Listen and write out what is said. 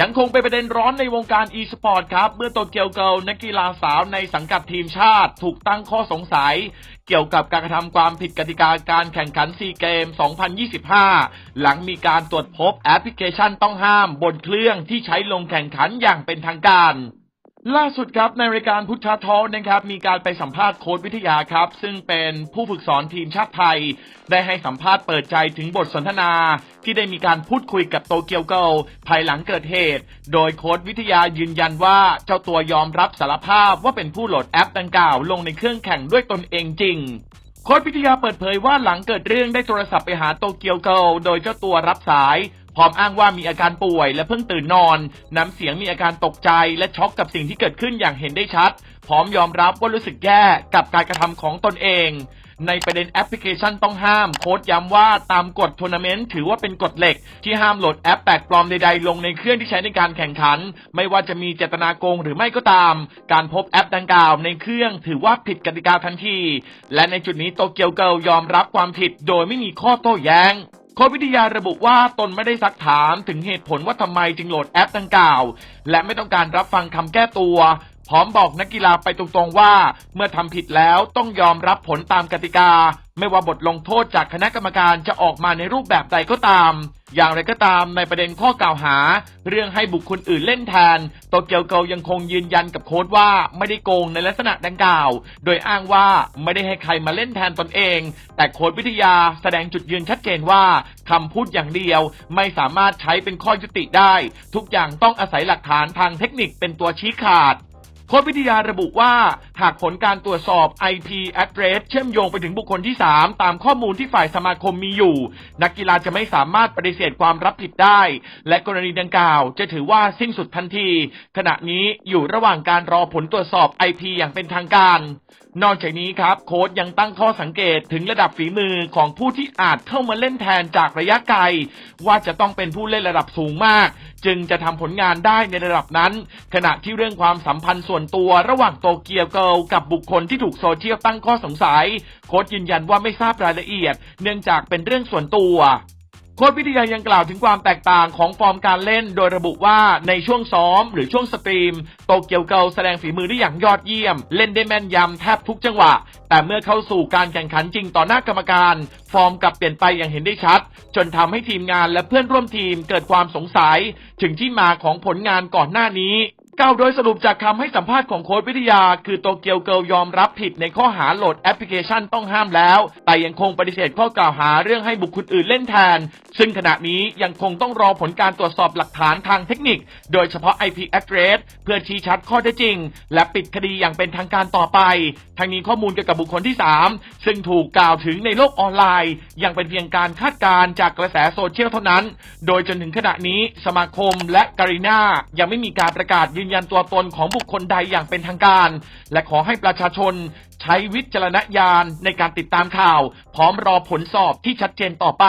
ยังคงเป็นประเด็นร้อนในวงการ e สปอร์ตครับ เมื่อโตเกียวเกิลนักกีฬาสาวในสังกัดทีมชาติ ถูกตั้งข้อสงสัย เกี่ยวกับการกระทำความผิดกติกาการแข่งขันซีเกม 2025 หลังมีการตรวจพบแอปพลิเคชันต้องห้ามบนเครื่องที่ใช้ลงแข่งขันอย่างเป็นทางการ ล่าสุดครับในรายการพุทธทอลนะครับมีการไปสัมภาษณ์โค้ชวิทยาครับ ซึ่งเป็นผู้ฝึกสอนทีมชาติไทย ได้ให้สัมภาษณ์เปิดใจถึงบทสนทนา ที่ได้มีการพูดคุยกับโตเกียวเกิลภายหลังเกิดเหตุ โดยโค้ชวิทยายืนยันว่าเจ้าตัวยอมรับสารภาพว่าเป็นผู้โหลดแอปดังกล่าวลงในเครื่องแข่งด้วยตนเองจริงโค้ชวิทยาเปิดเผยว่าหลังเกิดเรื่องได้โทรศัพท์ไปหาโตเกียวเกิลโดยเจ้าตัวรับสาย พร้อมอ้างว่ามีอาการป่วย และเพิ่งตื่นนอน น้ำเสียงมีอาการตกใจ และช็อกกับสิ่งที่เกิดขึ้นอย่างเห็นได้ชัด พร้อมยอมรับว่ารู้สึกแย่กับการกระทำของตนเองในประเด็นแอปพลิเคชันต้องห้าม โค้ดย้ำว่าตามกฎทัวร์นาเมนต์ถือว่าเป็นกฎเหล็ก ที่ห้ามโหลดแอปแปลกปลอมใดๆ ลงในเครื่องที่ใช้ในการแข่งขัน ไม่ว่าจะมีเจตนาโกงหรือไม่ก็ตาม การพบแอปดังกล่าวในเครื่องถือว่าผิดกติกาทันที และในจุดนี้โตเกียวเกิลยอมรับความผิดโดยไม่มีข้อโต้แย้ง โค้ชวิทยาระบุว่าตนไม่ได้ซักถามถึงเหตุผลว่าทำไมจึงโหลดแอปดังกล่าว และไม่ต้องการรับฟังคำแก้ตัว พร้อมบอกนักกีฬาไปตรงๆว่า เมื่อทำผิดแล้วต้องยอมรับผลตามกติกา ไม่ว่าบทลงโทษจากคณะกรรมการจะออกมาในรูปแบบใดก็ตาม อย่างไรก็ตามในประเด็นข้อกล่าวหา เรื่องให้บุคคลอื่นเล่นแทนโตเกียวเกิลยังคงยืนยันกับโค้ดว่าไม่ได้โกงในลักษณะดังกล่าว โดยอ้างว่าไม่ได้ให้ใครมาเล่นแทนตนเอง แต่โค้ดวิทยาแสดงจุดยืนชัดเจนว่าคำพูดอย่างเดียวไม่สามารถใช้เป็นข้อยุติได้ ทุกอย่างต้องอาศัยหลักฐานทางเทคนิคเป็นตัวชี้ขาด โค้ชวิทยาระบุว่า หากผลการตรวจสอบ IP address เชื่อมโยงไปถึงบุคคลที่ 3 ตามข้อมูลที่ฝ่ายสมาคมมีอยู่ นักกีฬาจะไม่สามารถปฏิเสธความรับผิดได้ และกรณีดังกล่าวจะถือว่าสิ้นสุดทันที ขณะนี้อยู่ระหว่างการรอผลตรวจสอบ IP อย่างเป็นทางการ นอกจากนี้ครับ โค้ชยังตั้งข้อสังเกตถึงระดับฝีมือของผู้ที่อาจเข้ามาเล่นแทนจากระยะไกล ว่าจะต้องเป็นผู้เล่นระดับสูงมาก จึงจะทำผลงานได้ในระดับนั้น ขณะที่เรื่องความสัมพันธ์ส่วนนตัวระหว่างโตเกียวเกิลกับบุคคลที่ถูกโซเชียลตั้งข้อสงสัย โค้ชยืนยันว่าไม่ทราบรายละเอียด เนื่องจากเป็นเรื่องส่วนตัวโค้ชวิทยายังกล่าวถึงความแตกต่างของฟอร์มการเล่น โดยระบุว่าในช่วงซ้อม หรือช่วงสตรีม โตเกียวเกิลแสดงฝีมือได้อย่างยอดเยี่ยม เล่นได้แม่นยำแทบทุกจังหวะ แต่เมื่อเข้าสู่การแข่งขันจริงต่อหน้ากรรมการ ฟอร์มกลับเปลี่ยนไปอย่างเห็นได้ชัด จนทำให้ทีมงานและเพื่อนร่วมทีมเกิดความสงสัย ถึงที่มาของผลงานก่อนหน้านี้ กล่าวโดยสรุปจากคำให้สัมภาษณ์ของโค้ชวิทยา คือโตเกียวเกิลยอมรับผิดในข้อหาโหลดแอปพลิเคชันต้องห้ามแล้ว แต่ยังคงปฏิเสธข้อกล่าวหาเรื่องให้บุคคลอื่นเล่นแทน ซึ่งขณะนี้ยังคงต้องรอผลการตรวจสอบหลักฐานทางเทคนิค โดยเฉพาะ IP address เพื่อชี้ชัดข้อเท็จจริง และปิดคดีอย่างเป็นทางการต่อไปทางนี้ข้อมูลเกี่ยวกับบุคคลที่ 3 ซึ่งถูกกล่าวถึงในโลกออนไลน์ ยังเป็นเพียงการคาดการณ์จากกระแสโซเชียลเท่านั้น โดยจนถึงขณะนี้สมาคมและการีนายังไม่มีการประกาศยืนยันตัวตนของบุคคลใดอย่างเป็นทางการ และขอให้ประชาชนใช้วิจารณญาณในการติดตามข่าว พร้อมรอผลสอบที่ชัดเจนต่อไป